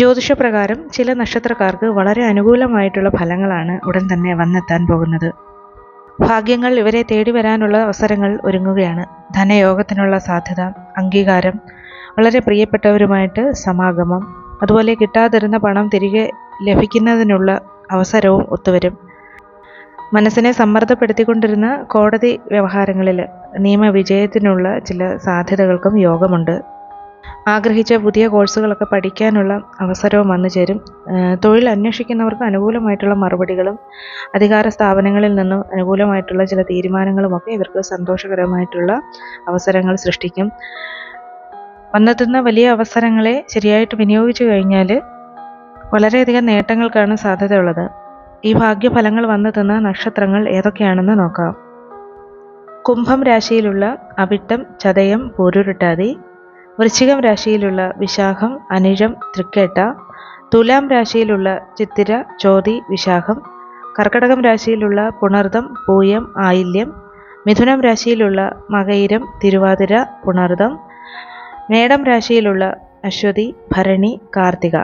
ജ്യോതിഷപ്രകാരം ചില നക്ഷത്രക്കാർക്ക് വളരെ അനുകൂലമായിട്ടുള്ള ഫലങ്ങളാണ് ഉടൻ തന്നെ വന്നെത്താൻ പോകുന്നത്. ഭാഗ്യങ്ങൾ ഇവരെ തേടി വരാനുള്ള അവസരങ്ങൾ ഒരുങ്ങുകയാണ്. ധനയോഗത്തിനുള്ള സാധ്യത അംഗീകാരം വളരെ പ്രിയപ്പെട്ടവരുമായിട്ട് സമാഗമം അതുപോലെ കിട്ടാതിരുന്ന പണം തിരികെ ലഭിക്കുന്നതിനുള്ള അവസരവും ഒത്തുവരും. മനസ്സിനെ സമ്മർദ്ദപ്പെടുത്തിക്കൊണ്ടിരുന്ന കോടതി വ്യവഹാരങ്ങളിൽ നിയമവിജയത്തിനുള്ള ചില സാധ്യതകൾക്കും യോഗമുണ്ട്. ആഗ്രഹിച്ച പുതിയ കോഴ്സുകളൊക്കെ പഠിക്കാനുള്ള അവസരവും വന്നു ചേരും. തൊഴിൽ അന്വേഷിക്കുന്നവർക്ക് അനുകൂലമായിട്ടുള്ള മറുപടികളും അധികാര സ്ഥാപനങ്ങളിൽ നിന്നും അനുകൂലമായിട്ടുള്ള ചില തീരുമാനങ്ങളുമൊക്കെ ഇവർക്ക് സന്തോഷകരമായിട്ടുള്ള അവസരങ്ങൾ സൃഷ്ടിക്കും. വന്നെത്തുന്ന വലിയ അവസരങ്ങളെ ശരിയായിട്ട് വിനിയോഗിച്ചു കഴിഞ്ഞാൽ വളരെയധികം നേട്ടങ്ങൾക്കാണ് സാധ്യതയുള്ളത്. ഈ ഭാഗ്യഫലങ്ങൾ വന്നെത്തുന്ന നക്ഷത്രങ്ങൾ ഏതൊക്കെയാണെന്ന് നോക്കാം. കുംഭം രാശിയിലുള്ള അവിട്ടം ചതയം പൂരുരുട്ടാതി വൃശ്ചികം രാശിയിലുള്ള വിശാഖം അനിഴം തൃക്കേട്ട തുലാം രാശിയിലുള്ള ചിത്തിര ചോതി വിശാഖം കർക്കടകം രാശിയിലുള്ള പുണർദം പൂയം ആയില്യം മിഥുനം രാശിയിലുള്ള മകയിരം തിരുവാതിര പുണർദം മേടം രാശിയിലുള്ള അശ്വതി ഭരണി കാർത്തിക.